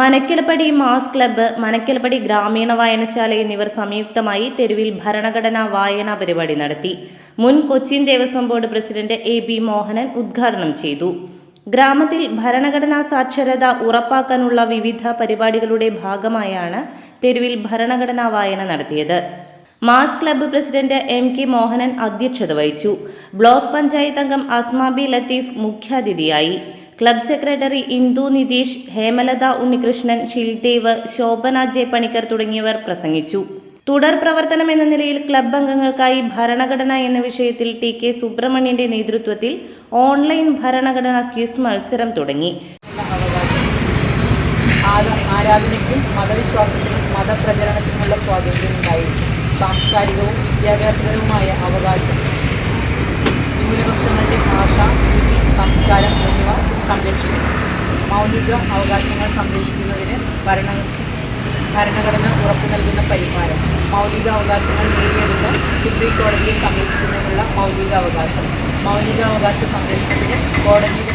Manakkalappadi mass club Manakkalappadi ഗ്രാമീണ വായനശാല എന്നിവർ സംയുക്തമായി തെരുവിൽ ഭരണഘടനാ വായനാ പരിപാടി നടത്തി. മുൻ Cochin Devaswom board president A B Mohanan ഉദ്ഘാടനം ചെയ്തു. ഗ്രാമത്തിൽ ഭരണഘടനാ സാക്ഷരത ഉറപ്പാക്കാനുള്ള വിവിധ പരിപാടികളുടെ ഭാഗമായാണ് തെരുവിൽ ഭരണഘടനാ വായന നടത്തിയത്. Mass club president M K Mohanan അധ്യക്ഷത വഹിച്ചു. ബ്ലോക്ക് പഞ്ചായത്ത് അംഗം അസ്മാബി ലത്തീഫ് മുഖ്യാതിഥിയായി. Club secretary Indu Nitheesh Hemalatha Unnikrishnan Shildev Shobhana J Panicker തുടങ്ങിയവർ പ്രസംഗിച്ചു. തുടർ പ്രവർത്തനം എന്ന നിലയിൽ ക്ലബ് അംഗങ്ങൾക്കായി ഭരണഘടന എന്ന വിഷയത്തിൽ ടി കെ സുബ്രഹ്മണ്യന്റെ നേതൃത്വത്തിൽ ഓൺലൈൻ ഭരണഘടന ക്വിസ് മത്സരം തുടങ്ങി. ആര- ആരാധനയ്ക്കും മതവിശ്വാസത്തിനും മതപ്രചരണത്തിനുമുള്ള സ്വാതന്ത്ര്യം ഉണ്ടായി. സാംസ്കാരികവും വിദ്യാഭ്യാസപരവുമായ അവകാശം. ന്യൂനപക്ഷങ്ങളുടെ ഭാഷ സംസ്കാരം എന്നിവ സംരക്ഷിക്കും മൗലിക അവകാശങ്ങൾ സംരക്ഷിക്കുന്നതിന് ഭരണ ഭരണഘടന ഉറപ്പു നൽകുന്ന പരിഹാരം. മൗലിക അവകാശങ്ങൾ നേടിയെടുത്ത് സുപ്രീം കോടതിയെ സമീപിക്കുന്നതിനുള്ള മൗലിക അവകാശം. മൗലിക അവകാശ സംരക്ഷണത്തിന് കോടതിയുടെ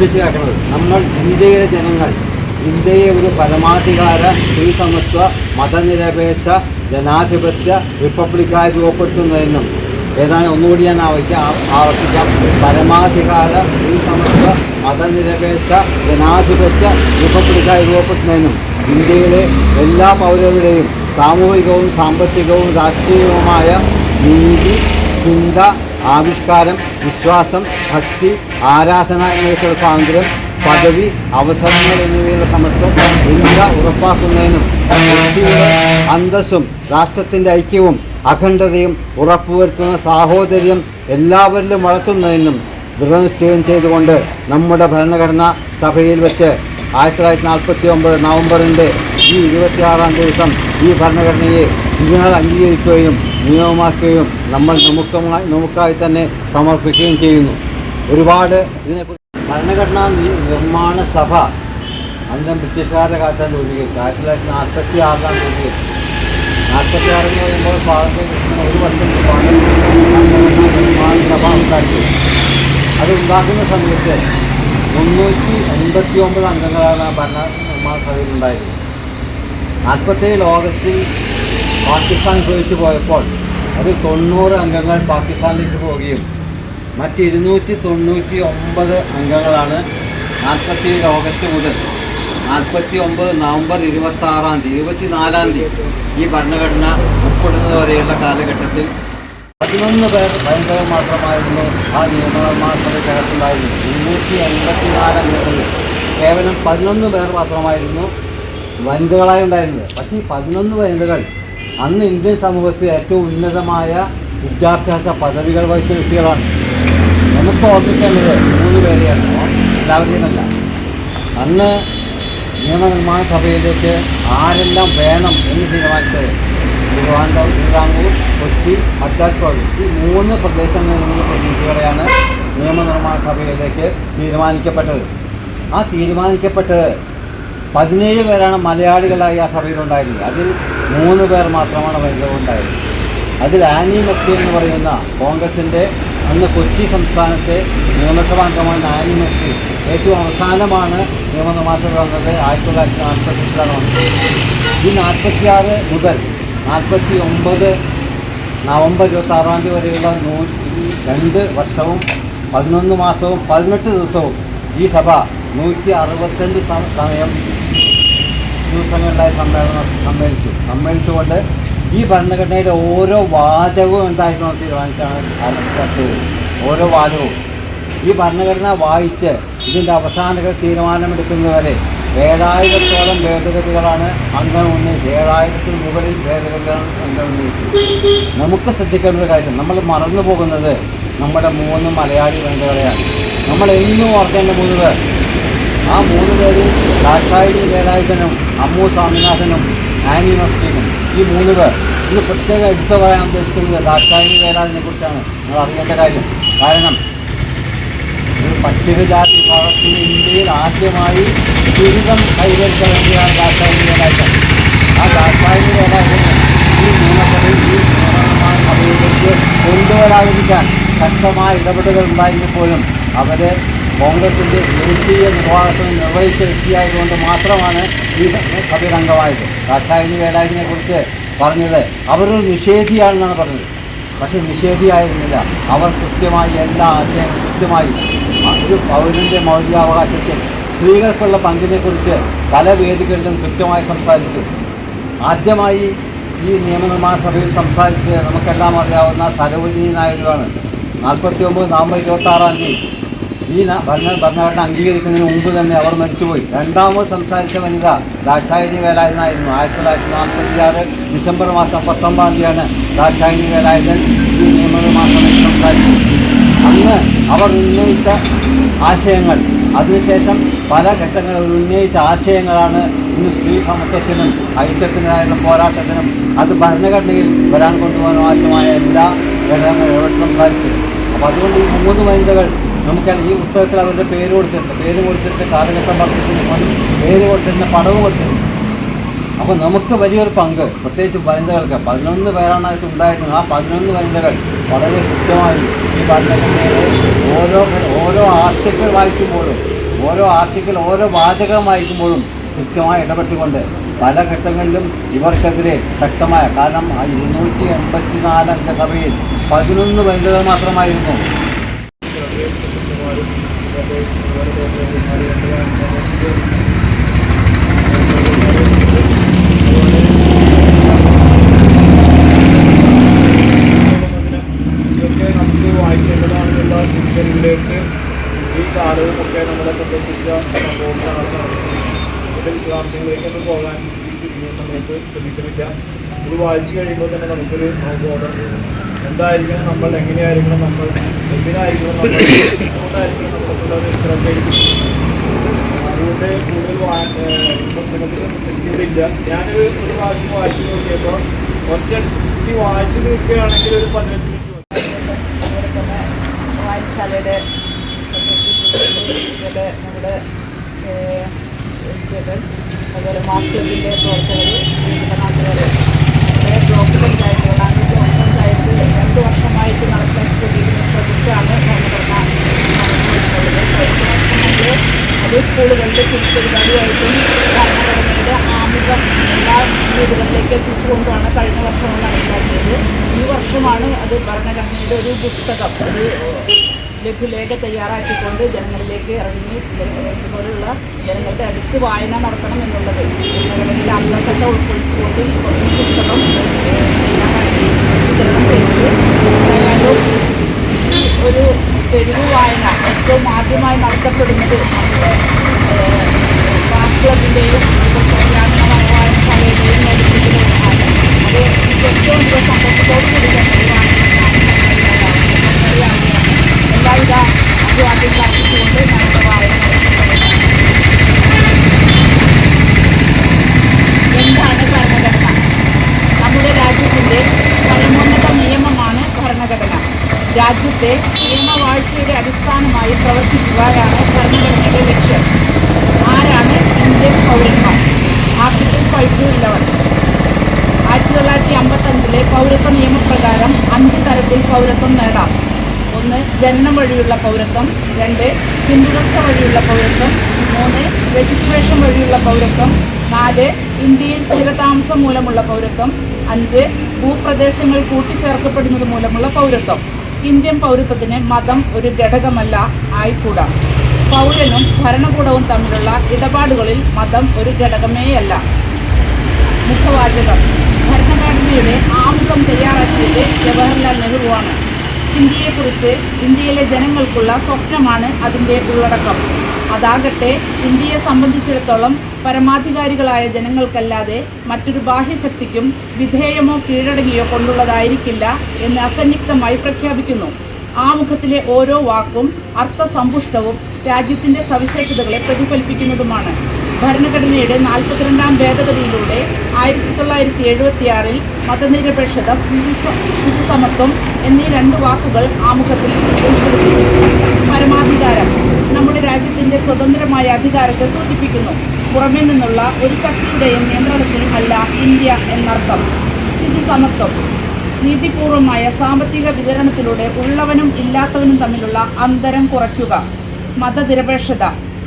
ശ്രദ്ധിച്ചു കിടക്കുന്നത് നമ്മൾ ഇന്ത്യയിലെ ജനങ്ങൾ ഇന്ത്യയെ ഒരു പരമാധികാര സ്ത്രീസമത്വ മതനിരപേക്ഷ ജനാധിപത്യ റിപ്പബ്ലിക്കായി രൂപപ്പെടുത്തുന്നതെന്നും ഏതാണ് ഒന്നുകൂടി ഞാൻ ആവശ്യം ആവർത്തിക്കാം. പരമാധികാര സ്ത്രീസമത്വ മതനിരപേക്ഷ ജനാധിപത്യ റിപ്പബ്ലിക്കായി രൂപപ്പെടുത്തുന്നതിനും ഇന്ത്യയിലെ എല്ലാ പൗരരുടെയും സാമൂഹികവും സാമ്പത്തികവും രാഷ്ട്രീയവുമായ നീതി ചിന്ത ആവിഷ്കാരം വിശ്വാസം ഭക്തി ആരാധന എന്നിവയ്ക്കുള്ള സ്വാതന്ത്ര്യം പദവി അവസരങ്ങൾ എന്നിവയുടെ സമത്വം ഇന്ത്യ ഉറപ്പാക്കുന്നതിനും അന്തസ്സും രാഷ്ട്രത്തിന്റെ ഐക്യവും അഖണ്ഡതയും ഉറപ്പുവരുത്തുന്ന സാഹോദര്യം എല്ലാവരിലും വളർത്തുന്നതിനും ദൃഢനിശ്ചയം ചെയ്തുകൊണ്ട് നമ്മുടെ ഭരണഘടനാ സഭയിൽ വെച്ച് ആയിരത്തി തൊള്ളായിരത്തി നാൽപ്പത്തി ഒമ്പത് നവംബറിന്റെ ഈ ഇരുപത്തിയാറാം ദിവസം ഈ ഭരണഘടനയെ നിങ്ങൾ അംഗീകരിക്കുകയും നിയമമാക്കുകയും നമ്മൾ നമുക്കമായി നമുക്കായി തന്നെ സമർപ്പിക്കുകയും ചെയ്യുന്നു. ഒരുപാട് ഇതിനെക്കുറിച്ച് ഭരണഘടനാ നിർമ്മാണ സഭ അന്തം ബ്രിട്ടീഷുകാരുടെ കാലത്താണ് രൂപീകരിച്ചത് ആയിരത്തി തൊള്ളായിരത്തി നാൽപ്പത്തി ആറിലാണ് രൂപീകരിച്ചത്. നാൽപ്പത്തി ആറെന്ന് പറയുമ്പോൾ സ്വാതന്ത്ര്യം ഒരു വർഷം ഭരണഘടനാ സഭ ഉണ്ടാക്കി അത് ഉണ്ടാക്കുന്ന സമയത്ത് മുന്നൂറ്റി എൺപത്തി ഒമ്പത് അംഗങ്ങളാണ് ഭരണ നിർമ്മാണ സഭയിൽ ഉണ്ടായിരുന്നത്. നാൽപ്പത്തേഴ് ഓഗസ്റ്റിൽ പാകിസ്ഥാൻ ഉപയോഗിച്ച് പോയപ്പോൾ അത് തൊണ്ണൂറ് അംഗങ്ങൾ പാകിസ്ഥാനിലേക്ക് പോവുകയും മറ്റ് ഇരുന്നൂറ്റി തൊണ്ണൂറ്റി ഒമ്പത് അംഗങ്ങളാണ് നാൽപ്പത്തിയേഴ് ഓഗസ്റ്റ് മുതൽ നാൽപ്പത്തി ഒമ്പത് നവംബർ ഇരുപത്തി ആറാം തീയതി ഇരുപത്തിനാലാം തീയതി ഈ ഭരണഘടന ഉൾപ്പെടുന്നത് വരെയുള്ള കാലഘട്ടത്തിൽ പതിനൊന്ന് പേർ ഭയങ്കര മാത്രമായിരുന്നു. ആ നിയമനിർമ്മാണത്തിന് കേരളത്തിലായിരുന്നു ഇരുന്നൂറ്റി എൺപത്തിനാല് അംഗങ്ങളിൽ കേവലം പതിനൊന്ന് പേർ മാത്രമായിരുന്നു വനിതകളായി ഉണ്ടായിരുന്നത്. പക്ഷേ ഈ പതിനൊന്ന് വനിതകൾ അന്ന് ഇന്ത്യൻ സമൂഹത്തിൽ ഏറ്റവും ഉന്നതമായ വിദ്യാഭ്യാസ പദവികൾ വഹിച്ച വ്യക്തികളാണ്. നമുക്ക് ഓർമ്മിക്കേണ്ടത് മൂന്ന് പേരെയാണ്. എല്ലാവരെയുമല്ല അന്ന് നിയമനിർമ്മാണ സഭയിലേക്ക് ആരെല്ലാം വേണം എന്ന് തീരുമാനിച്ചത് തിരുവനന്തപുരം തിരുവിതാംകൂർ കൊച്ചി മദ്രാസ് ഈ മൂന്ന് പ്രദേശങ്ങളിൽ നിന്നുള്ള പ്രതിനിധികളെയാണ് നിയമനിർമ്മാണ സഭയിലേക്ക് തീരുമാനിക്കപ്പെട്ടത്. ആ തീരുമാനിക്കപ്പെട്ടത് പതിനേഴ് പേരാണ് മലയാളികളായി ആ സഭയിലുണ്ടായിരുന്നത്. അതിൽ മൂന്ന് പേർ മാത്രമാണ് വനിതകളുണ്ടായിരുന്നത് അതിൽ ആനി മസ്ലി എന്ന് പറയുന്ന കോൺഗ്രസിന്റെ അന്ന് കൊച്ചി സംസ്ഥാനത്തെ നിയമസഭാ അംഗമായ ആനി മസ്ലി. ഏറ്റവും അവസാനമാണ് നിയമനിർമ്മാണത്തിൽ വന്നത് ആയിരത്തി തൊള്ളായിരത്തി നാൽപ്പത്തിലാണ് വന്നത്. ഈ നാൽപ്പത്തിയാറ് മുതൽ നാൽപ്പത്തി ഒമ്പത് നവംബർ ഇരുപത്തി ആറാം തീയതി വരെയുള്ള നൂറ്റി രണ്ട് വർഷവും പതിനൊന്ന് മാസവും പതിനെട്ട് ദിവസവും ഈ സഭ നൂറ്റി അറുപത്തഞ്ച് സ- സമയം ദിവസങ്ങളിലായി സമ്മേളനം സമ്മേളിച്ചു. സമ്മേളിച്ചുകൊണ്ട് ഈ ഭരണഘടനയുടെ ഓരോ വാചകവും എന്തായിരിക്കണം തീരുമാനിച്ചാണ് ചർച്ച ഓരോ വാചകവും. ഈ ഭരണഘടന വായിച്ച് ഇതിന്റെ അവസാന തീരുമാനമെടുക്കുന്നതുവരെ ഏഴായിരത്തോളം ഭേദഗതികളാണ് അംഗം ഉന്നയിച്ചത് ഏഴായിരത്തിന് മുകളിൽ ഭേദഗതികളാണ് അംഗം ഉന്നയിച്ചത് നമുക്ക് ശ്രദ്ധിക്കേണ്ട ഒരു കാര്യം നമ്മൾ മറന്നു പോകുന്നത് നമ്മുടെ മൂന്ന് മലയാളി വനിതകളെയാണ് നമ്മൾ എന്നും ഓർക്കേണ്ട മൂന്ന് ആ മൂന്ന് പേരും ദാക്ഷായണി വേലായുധനും അമ്മു സ്വാമിനാഥനും ആനി മസ്ലിനും ഈ മൂന്ന് പേർ. ഇന്ന് പ്രത്യേകം എടുത്തു പറയാൻ ഉദ്ദേശിക്കുന്നത് ദാക്ഷായണി വേലായുധനെ കുറിച്ചാണ്. നിങ്ങൾ അറിയേണ്ട കാര്യം. കാരണം ഒരു പട്ടികജാതി വിഭാഗത്തിന് ഇന്ത്യയിൽ ആദ്യമായി ബിരുദം കൈവരിച്ച വേണ്ടിയാണ് ദാക്ഷായണി വേലായുധൻ ആ ദാക്ഷായണി വേലായുധന് ഈ നിയമസഭയിൽ ഈ നിയമനിർമ്മാണ സഭയിലേക്ക് കൊണ്ടുവരാതിരിക്കാൻ ശക്തമായ ഇടപെടലുകൾ ഉണ്ടായെങ്കിൽ പോലും അവരെ കോൺഗ്രസിന്റെ ദേശീയ നിർവാഹത്തിന് നിർവഹിച്ച വ്യക്തിയായതുകൊണ്ട് മാത്രമാണ് ഈ സഭയിൽ അംഗമായത് കാട്ടായനി വേലായതിനെ കുറിച്ച് പറഞ്ഞത് അവരൊരു നിഷേധിയാണെന്നാണ് പറഞ്ഞത്. പക്ഷേ നിഷേധിയായിരുന്നില്ല. അവർ കൃത്യമായി എല്ലാ അദ്ദേഹം കൃത്യമായി ഒരു പൗരന്റെ മൗലികാവകാശത്തിൽ സ്ത്രീകൾക്കുള്ള പങ്കിനെക്കുറിച്ച് പല വേദികളിലും കൃത്യമായി സംസാരിച്ചു. ആദ്യമായി ഈ നിയമനിർമ്മാണ സഭയിൽ സംസാരിച്ച് നമുക്കെല്ലാം അറിയാവുന്ന സരോജിനി നായിഡുവാണ്. നാൽപ്പത്തി ഒമ്പത് നവംബർ ഇരുപത്തി ആറാം തീയതി ഈ ഭരണ ഭരണഘടന അംഗീകരിക്കുന്നതിന് മുമ്പ് തന്നെ അവർ മരിച്ചുപോയി. രണ്ടാമത് സംസാരിച്ച വനിത ദാക്ഷായണി വേലായുധനായിരുന്നു. ആയിരത്തി തൊള്ളായിരത്തി നാൽപ്പത്തി ആറ് ഡിസംബർ മാസം പത്തൊമ്പതാം തീയതിയാണ് ദാക്ഷായണി വേലായുധൻ ഈ നിയമനിർമ്മാണ സഭയിൽ സംസാരിച്ചത്. അന്ന് അവർ ഉന്നയിച്ച ആശയങ്ങൾ അതിനുശേഷം പല ഘട്ടങ്ങളിൽ ഉന്നയിച്ച ആശയങ്ങളാണ് ഇന്ന് സ്ത്രീ സമത്വത്തിനും ഐക്യത്തിനായുള്ള പോരാട്ടത്തിനും അത് ഭരണഘടനയിൽ വരാൻ കൊണ്ടുപോകാൻ ആവശ്യമായ എല്ലാ ഘടകങ്ങളും ഇവിടെ സംസാരിച്ചത്. അപ്പോൾ അതുകൊണ്ട് ഈ മൂന്ന് വനിതകൾ നമുക്ക് ഈ പുസ്തകത്തിൽ അവരുടെ പേര് കൊടുത്തിട്ടുണ്ട്. പേര് കൊടുത്തിട്ട് കാലഘട്ടം വർദ്ധിച്ചിട്ട് പേര് കൊടുത്തിട്ടുണ്ട് പടവ് കൊടുത്തിട്ടുണ്ട്. അപ്പോൾ നമുക്ക് വലിയൊരു പങ്ക് പ്രത്യേകിച്ച് വനിതകൾക്ക്. പതിനൊന്ന് പേരാണ് അതിൽ ഉണ്ടായിരുന്നത്. ആ പതിനൊന്ന് വനിതകൾ വളരെ കൃത്യമായി ഈ പഠനത്തിന്റെ ഓരോ ഓരോ ആർട്ടിക്കിൾ വായിക്കുമ്പോഴും ഓരോ ആർട്ടിക്കിൾ ഓരോ വാചകം വായിക്കുമ്പോഴും കൃത്യമായി ഇടപെട്ടുകൊണ്ട് പല ഘട്ടങ്ങളിലും ഇവർക്കെതിരെ ശക്തമായ കാരണം ആ ഇരുന്നൂറ്റി എൺപത്തി നാലംഗ സഭയിൽ പതിനൊന്ന് വനിതകൾ മാത്രമായിരുന്നു. ഇതൊക്കെ നമുക്ക് വായിക്കേണ്ടതാണെന്നുള്ള തിരിച്ചറിവിലേക്ക് ഈ കാലവും ഒക്കെ നമ്മളെ കൊണ്ടെത്തിച്ച സംഭവങ്ങളാണ് നടക്കുന്നത് ഇതിന്റെ വിശദാംശങ്ങളിലേക്കൊന്നും പോകാൻ ഈ ചുരുങ്ങിയ സമയത്ത് ശ്രമിക്കുന്നില്ല. ഇത് വായിച്ചു കഴിയുമ്പോൾ തന്നെ നമുക്കൊരു ബോധം എന്തായിരിക്കണം നമ്മൾ എങ്ങനെയായിരിക്കണം നമ്മൾ എന്തിനായിരിക്കണം നമ്മൾ എന്തുകൊണ്ടായിരിക്കണം നമുക്കുള്ളത് ഇത്രയൊക്കെ അതുകൊണ്ട് കൂടുതൽ പുസ്തകത്തിൽ ഞാനൊരു ഒരു പ്രാവശ്യം വായിച്ചു നോക്കിയപ്പോൾ ഒറ്റ വായിച്ചു നിൽക്കുകയാണെങ്കിൽ ഒരു പതിനഞ്ച് മിനിറ്റ് വായനശാലയുടെ നമ്മുടെ അതുപോലെ മാസ് ക്ലബിന്റെ പ്രവർത്തകർ നമ്മുടെ നാട്ടുകാർ നമ്മുടെ ബ്ലോക്ക് പഞ്ചായത്ത് വെള്ളാങ്കി ബ്ലോക്ക് പഞ്ചായത്ത് രണ്ട് നടക്കാൻ പ്രൊജക്റ്റാണ് നമ്മൾ അത് സ്കൂളുകളിൽ പരിപാടിയായിട്ടും ഭരണഘടനയുടെ ആമുഖം എല്ലാ വീടുകളിലേക്ക് എത്തിച്ചുകൊണ്ടാണ് കഴിഞ്ഞ നടപ്പാക്കിയത് ഈ വർഷമാണ് അത് ഭരണഘടനയുടെ ഒരു പുസ്തകം ഒരു ലഘുലേഖ തയ്യാറാക്കിക്കൊണ്ട് ജനങ്ങളിലേക്ക് ഇറങ്ങി ഇതുപോലുള്ള ജനങ്ങളുടെ അടുത്ത് വായന നടത്തണം എന്നുള്ളത്. ഭരണഘടനയുടെ അന്തസത്തെ ഉൾക്കൊള്ളിച്ചുകൊണ്ട് ഈ പുസ്തകം തയ്യാറാക്കി വിതരണം ചെയ്തത്. ഈ ഒരു തെരുവ് വായന ഏറ്റവും ആദ്യമായി നടത്തപ്പെടുന്നത് നമ്മുടെ ക്ലാസ് ക്ലബിന്റെയും രാജ്യത്തെ നിയമവാഴ്ചയുടെ അടിസ്ഥാനമായി പ്രവർത്തിക്കുവാനാണ് ഭരണഘടനയുടെ ലക്ഷ്യം. ആരാണ് ഇന്ത്യൻ പൗരന്മാർ? ആർട്ടിക്കിൾ ഫൈവ് ടു ഇലവൻ ആയിരത്തി തൊള്ളായിരത്തി അമ്പത്തഞ്ചിലെ പൗരത്വ നിയമപ്രകാരം അഞ്ച് തരത്തിൽ പൗരത്വം നേടാം. ഒന്ന് ജനനം വഴിയുള്ള പൗരത്വം. രണ്ട് പിന്തുടർച്ച വഴിയുള്ള പൗരത്വം. മൂന്ന് രജിസ്ട്രേഷൻ വഴിയുള്ള പൗരത്വം. നാല് ഇന്ത്യയിൽ സ്ഥിരതാമസം മൂലമുള്ള പൗരത്വം. അഞ്ച് ഭൂപ്രദേശങ്ങൾ കൂട്ടിച്ചേർക്കപ്പെടുന്നത് മൂലമുള്ള പൗരത്വം. ഇന്ത്യൻ പൗരത്വത്തിന് മതം ഒരു ഘടകമല്ല ആയിക്കൂടാ. പൗരനും ഭരണകൂടവും തമ്മിലുള്ള ഇടപാടുകളിൽ മതം ഒരു ഘടകമേയല്ല. മുഖവാചകം. ഭരണഘടനയുടെ ആമുഖം തയ്യാറാക്കിയത് ജവഹർലാൽ നെഹ്റുവാണ് ഇന്ത്യയെക്കുറിച്ച് ഇന്ത്യയിലെ ജനങ്ങൾക്കുള്ള സ്വപ്നമാണ് അതിന്റെ ഉള്ളടക്കം. അതാകട്ടെ ഇന്ത്യയെ സംബന്ധിച്ചിടത്തോളം പരമാധികാരികളായ ജനങ്ങൾക്കല്ലാതെ മറ്റൊരു ബാഹ്യശക്തിക്കും വിധേയമോ കീഴടങ്ങിയോ കൊണ്ടുള്ളതായിരിക്കില്ല എന്ന് അസന്നിഗ്ധമായി പ്രഖ്യാപിക്കുന്നു. ആമുഖത്തിലെ ഓരോ വാക്കും അർത്ഥസമ്പുഷ്ടവും രാജ്യത്തിന്റെ സവിശേഷതകളെ പ്രതിഫലിപ്പിക്കുന്നതുമാണ്. ഭരണഘടനയുടെ നാൽപ്പത്തിരണ്ടാം ഭേദഗതിയിലൂടെ ആയിരത്തി തൊള്ളായിരത്തി എഴുപത്തിയാറിൽ മതനിരപേക്ഷത സ്ഥിതി സമത്വം എന്നീ രണ്ട് വാക്കുകൾ ആമുഖത്തിൽ ഉൾപ്പെടുത്തി. പരമാധികാരം. നമ്മുടെ രാജ്യത്തിന്റെ സ്വതന്ത്രമായ അധികാരത്തെ സൂചിപ്പിക്കുന്നു. പുറമേ നിന്നുള്ള ഒരു ശക്തിയുടെയും നിയന്ത്രണത്തിൽ അല്ല ഇന്ത്യ എന്നർത്ഥം. സ്ഥിതി സമത്വം. നീതിപൂർവമായ സാമ്പത്തിക വിതരണത്തിലൂടെ ഉള്ളവനും ഇല്ലാത്തവനും തമ്മിലുള്ള അന്തരം കുറയ്ക്കുക. മതനിരപേക്ഷത.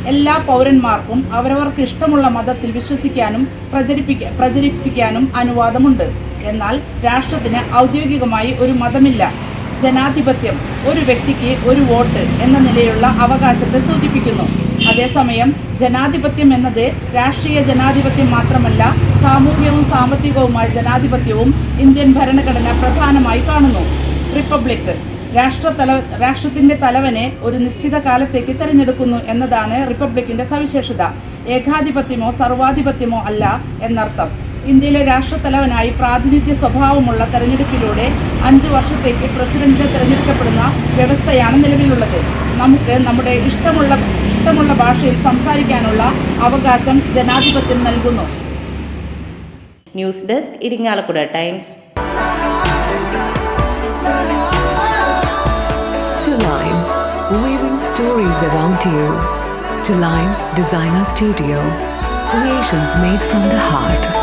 എല്ലാ പൗരന്മാർക്കും അവരവർക്ക് ഇഷ്ടമുള്ള മതത്തിൽ വിശ്വസിക്കാനും പ്രചരിപ്പിക്ക പ്രചരിപ്പിക്കാനും അനുവാദമുണ്ട്. എന്നാൽ രാഷ്ട്രത്തിന് ഔദ്യോഗികമായി ഒരു മതമില്ല. ജനാധിപത്യം ഒരു വ്യക്തിക്ക് ഒരു വോട്ട് എന്ന നിലയുള്ള അവകാശത്തെ സൂചിപ്പിക്കുന്നു. അതേസമയം ജനാധിപത്യം എന്നത് രാഷ്ട്രീയ ജനാധിപത്യം മാത്രമല്ല സാമൂഹ്യവും സാമ്പത്തികവുമായ ജനാധിപത്യവും ഇന്ത്യൻ ഭരണഘടന പ്രധാനമായി കാണുന്നു. റിപ്പബ്ലിക് രാഷ്ട്രതല രാഷ്ട്രത്തിന്റെ തലവനെ ഒരു നിശ്ചിത കാലത്തേക്ക് തിരഞ്ഞെടുക്കുന്നു എന്നതാണ് റിപ്പബ്ലിക്കിന്റെ സവിശേഷത. ഏകാധിപത്യമോ സർവാധിപത്യമോ അല്ല എന്നർത്ഥം. ഇന്ത്യയിലെ രാഷ്ട്രത്തലവനായി പ്രാതിനിധ്യ സ്വഭാവമുള്ള തെരഞ്ഞെടുപ്പിലൂടെ അഞ്ചു വർഷത്തേക്ക് പ്രസിഡന്റ് തെരഞ്ഞെടുക്കപ്പെടുന്ന വ്യവസ്ഥയാണ് നിലവിലുള്ളത് നമുക്ക് നമ്മുടെ ഇഷ്ടമുള്ള ഇഷ്ടമുള്ള ഭാഷയിൽ സംസാരിക്കാനുള്ള അവകാശം ജനാധിപത്യം നൽകുന്നു news desk Irinjalakuda times weaving stories around you. To Line Designer Studio, creations made from the heart.